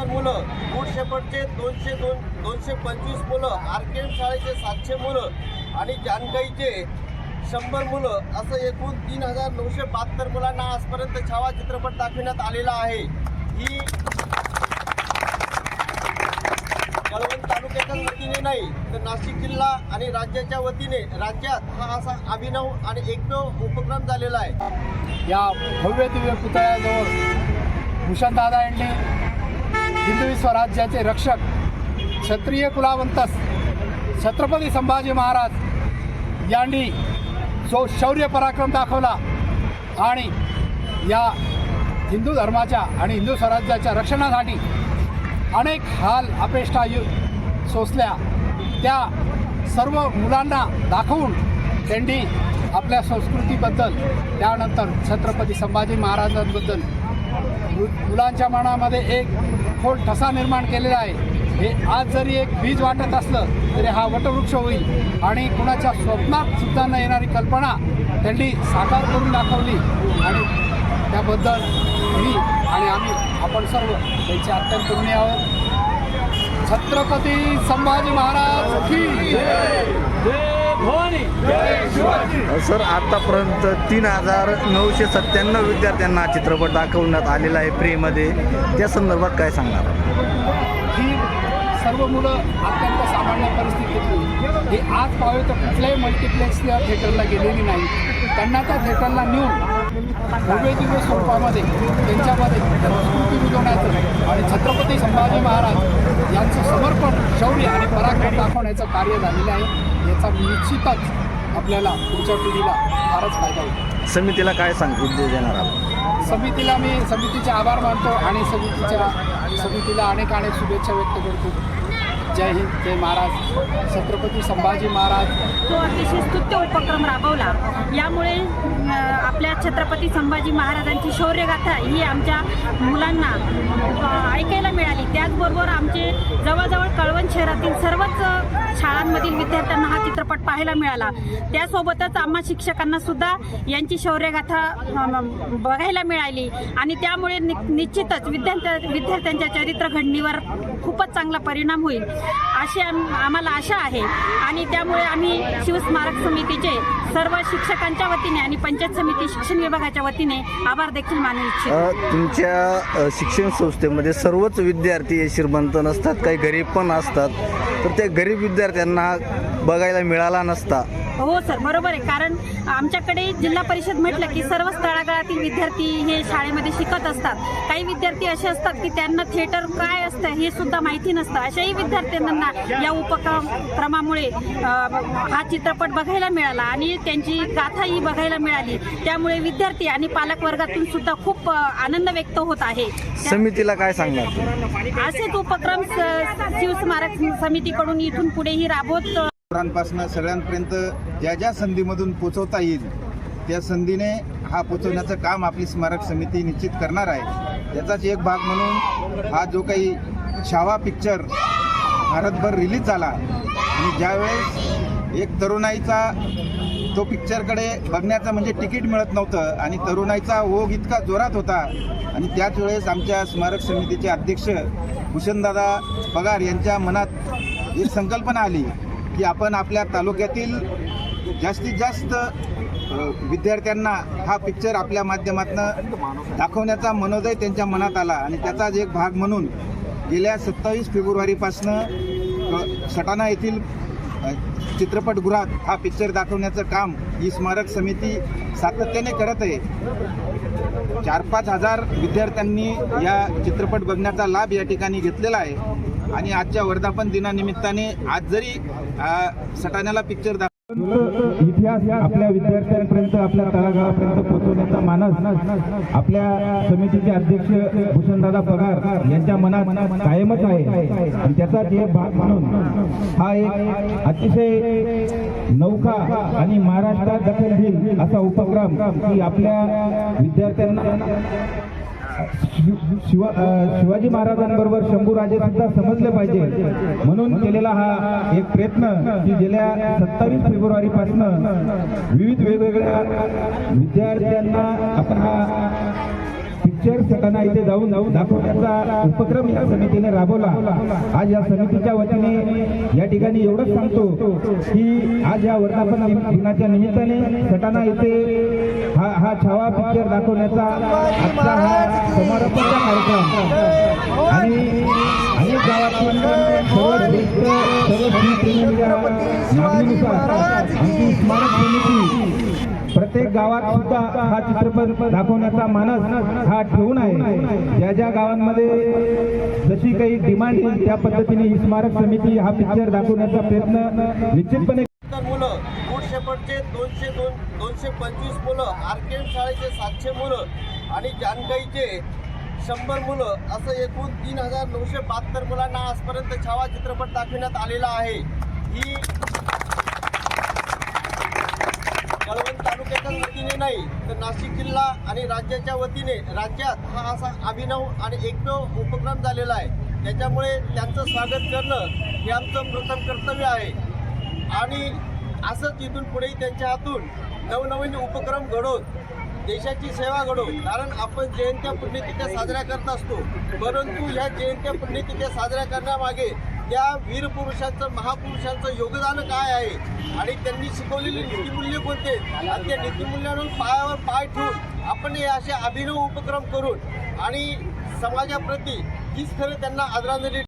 बहात्तर मुलं गुड शेपटचे? दोनशे दोन दोनशे पंचवीस मुलं आरकेएम शाळेचे सातशे मुलं आणि जानकाईचे शंभर मुलं असं एकूण तीन हजार नऊशे बहात्तर मुलांना आजपर्यंत छावा चित्रपट दाखविण्यात आलेला आहे. ही कळवण तालुक्याच्या वतीने नाही तर नाशिक जिल्हा आणि राज्याच्या वतीने राज्यात हा असा अभिनव आणि एकमेव उपक्रम झालेला आहे. या भव्य दिव्य पुतळ्याजवळ भूषणदादा यांनी हिंदवी स्वराज्याचे रक्षक क्षत्रिय कुलावंतस छत्रपती संभाजी महाराज यांनी जो शौर्य पराक्रम दाखवला आणि या हिंदू धर्माच्या आणि हिंदू स्वराज्याच्या रक्षणासाठी अनेक हाल अपेष्टा यु सोसल्या. त्या सर्व मुलांना दाखवून त्यांनी आपल्या संस्कृतीबद्दल त्यानंतर छत्रपती संभाजी महाराजांबद्दल मुलांच्या मनामध्ये एक खोल ठसा निर्माण केलेला आहे. हे आज जरी एक बीज वाटत असलं तरी हा वटवृक्ष होईल. आणि कुणाच्या स्वप्नात सुद्धा न येणारी कल्पना त्यांनी साकार करून दाखवली. आणि त्याबद्दल मी आणि आम्ही आपण सर्व त्यांचे अत्यंत ऋणी आहोत. छत्रपती संभाजी महाराज की सर आतापर्यंत तीन हजार नऊशे सत्त्याण्णव विद्यार्थ्यांना चित्रपट दाखवण्यात आलेला आहे प्रेमध्ये त्या संदर्भात काय सांगणार? सर्व मुलं अत्यंत सामान्य परिस्थितीतली. हे आज पाहावे तर कुठल्याही मल्टिप्लेक्स या थिएटरला गेलेली नाही. त्यांना त्या थिएटरला नेऊन भव्य दिव्य स्वरूपामध्ये त्यांच्यामध्ये संस्कृती रुजवण्याचं आणि छत्रपती संभाजी महाराज यांचं समर्पण शौर्य आणि पराक्रम दाखवण्याचं कार्य झालेलं आहे. याचा निश्चितच आपल्याला पुढच्या पिढीला फारच फायदा होईल. समितीला काय सांग उद्देश देणार आहात? समितीला मी समितीचे आभार मानतो आणि समितीच्या समितीला अनेक अनेक शुभेच्छा व्यक्त करतो. जय हिंद जय महाराज. छत्रपती संभाजी महाराज. तो अतिशय स्तुत्य उपक्रम राबवला. यामुळे आपल्या छत्रपती संभाजी महाराजांची शौर्यगाथा ही आमच्या मुलांना ऐकायला मिळाली. त्याचबरोबर आमचे जवळजवळ कळवण शहरातील सर्वच शाळांमधील विद्यार्थ्यांना हा चित्रपट पाहायला मिळाला. त्यासोबतच आम्हा शिक्षकांना सुद्धा यांची शौर्यगाथा बघायला मिळाली. आणि त्यामुळे नि- निश्चितच विद्यार्थ्या विद्यार्थ्यांच्या चरित्र घडणीवर खूपच चांगला परिणाम होईल अशी आम- आम्हाला आशा आहे. आणि त्यामुळे आम्ही शिवस्मारक समितीचे सर्व शिक्षकांच्या वतीने आणि पंचायत समिती शिक्षण विभागाच्या वतीने आभार देखील मानू इच्छितो. तुमच्या शिक्षण संस्थेमध्ये सर्वच विद्यार्थी श्रीमंत नसतात काही गरीब पण असतात. तर त्या गरीब विद्यार्थ्यांना बघायला मिळाला नसता. हो सर. बरोबर आहे. कारण आमच्याकडे जिल्हा परिषद म्हटलं की सर्व तळागाळातील विद्यार्थी हे शाळेमध्ये शिकत असतात. काही विद्यार्थी असे असतात की त्यांना थिएटर काय असतं हे सुद्धा माहिती नसतं. अशाही विद्यार्थ्यांना या उपक्रमामुळे हा चित्रपट बघायला मिळाला आणि त्यांची गाथाही बघायला मिळाली. त्यामुळे विद्यार्थी आणि पालक वर्गातून सुद्धा खूप आनंद व्यक्त होत आहे. समितीला काय सांगणार? असेच उपक्रम शिवस्मारक समितीकडून इथून पुढेही राबवत पोरांपासून सगळ्यांपर्यंत ज्या ज्या संधीमधून पोचवता येईल त्या संधीने हा पोचवण्याचं काम आपली स्मारक समिती निश्चित करणार आहे. त्याचाच एक भाग म्हणून हा जो काही छावा पिक्चर भारतभर रिलीज झाला आणि ज्यावेळेस एक तरुणाईचा तो पिक्चरकडे बघण्याचं म्हणजे तिकीट मिळत नव्हतं आणि तरुणाईचा ओघ इतका जोरात होता आणि त्याच वेळेस आमच्या स्मारक समितीचे अध्यक्ष भूषणदादा पगार यांच्या मनात एक संकल्पना आली की आपण आपल्या तालुक्यातील जास्तीत जास्त विद्यार्थ्यांना हा पिक्चर आपल्या माध्यमातून दाखवण्याचा मनोदय त्यांच्या मनात आला. आणि त्याचाच एक भाग म्हणून गेल्या सत्तावीस फेब्रुवारीपासनं सटाणा येथील चित्रपटगृहात हा पिक्चर दाखवण्याचं काम ही स्मारक समिती सातत्याने करत आहे. चार पाच हजार विद्यार्थ्यांनी या चित्रपट बघण्याचा लाभ या ठिकाणी घेतलेला आहे. आणि आजच्या वर्धापन दिनानिमित्ताने आज जरी सटाण्याला पिक्चर इतिहास आपल्या विद्यार्थ्यांपर्यंत आपल्या तळागाळापर्यंत पोहोचवण्याचा मानस आपल्या समितीचे अध्यक्ष भूषणदादा पगार यांच्या मनात कायमच आहे. आणि त्याचाच एक भाग म्हणून हा एक अतिशय नौका आणि महाराष्ट्रात दखल घेईल असा उपक्रम की आपल्या विद्यार्थ्यांना शिवा शिवाजी महाराजांबरोबर शंभूराजे सुद्धा समजले पाहिजे. म्हणून केलेला हा एक प्रयत्न की गेल्या सत्तावीस फेब्रुवारी पासून विविध वेगवेगळ्या विद्यार्थ्यांना आपण हा पिक्चर सटाणा इथे जाऊन जाऊन दाखवण्याचा उपक्रम या समितीने राबवला. आज या समितीच्या वतीने या ठिकाणी एवढंच सांगतो की आज या वर्धापन दिनाच्या निमित्ताने सटाणा इथे हा हा छावा पिक्चर दाखवण्याचा आजचा हा समारोपाचा कार्यक्रम. आणि अनेक गावातून सर्व ज्येष्ठ सर्व आमची स्मारक समिती गावात सुद्धा हा चित्रपट दाखवण्याचा मानस हा ठेवून आहे. ज्या ज्या गावांमध्ये जशी काही डिमांड येईल त्या पद्धतीने ही स्मारक समिती हा पिक्चर दाखवण्याचा प्रयत्न निश्चितपणे मुलं गुड शेपटचे दोनशे दोन दोनशे पंचवीस मुलं आर्केड शाळेचे सातशे मुलं आणि जानगाईचे शंभर मुलं असं एकूण तीन हजार नऊशे बहात्तर मुलांना आजपर्यंत छावा चित्रपट दाखविण्यात आलेला आहे. ही कळवण तालुक्याच्या वतीने नाही तर नाशिक जिल्हा आणि राज्याच्या वतीने राज्यात हा असा अभिनव आणि एकमेव उपक्रम झालेला आहे. त्याच्यामुळे त्यांचं स्वागत करणं हे आमचं प्रथम कर्तव्य आहे. आणि असंच इथून पुढेही त्यांच्या हातून नवनवीन उपक्रम घडवून देशाची सेवा घडो कारण आपण जयंत्या पुण्यतिथ्या साजऱ्या करत असतो. परंतु ह्या जयंत्या पुण्यतिथ्या साजऱ्या करण्यामागे त्या वीर पुरुषांचं महापुरुषांचं योगदान काय आहे? आणि त्यांनी शिकवलेली नीतिमूल्य कोणते? आणि त्या नीतिमूल्यांवर पायावर पाय ठेवून आपण हे असे अभिनव उपक्रम करून आणि समाजाप्रती हीच खरं त्यांना आदरांजली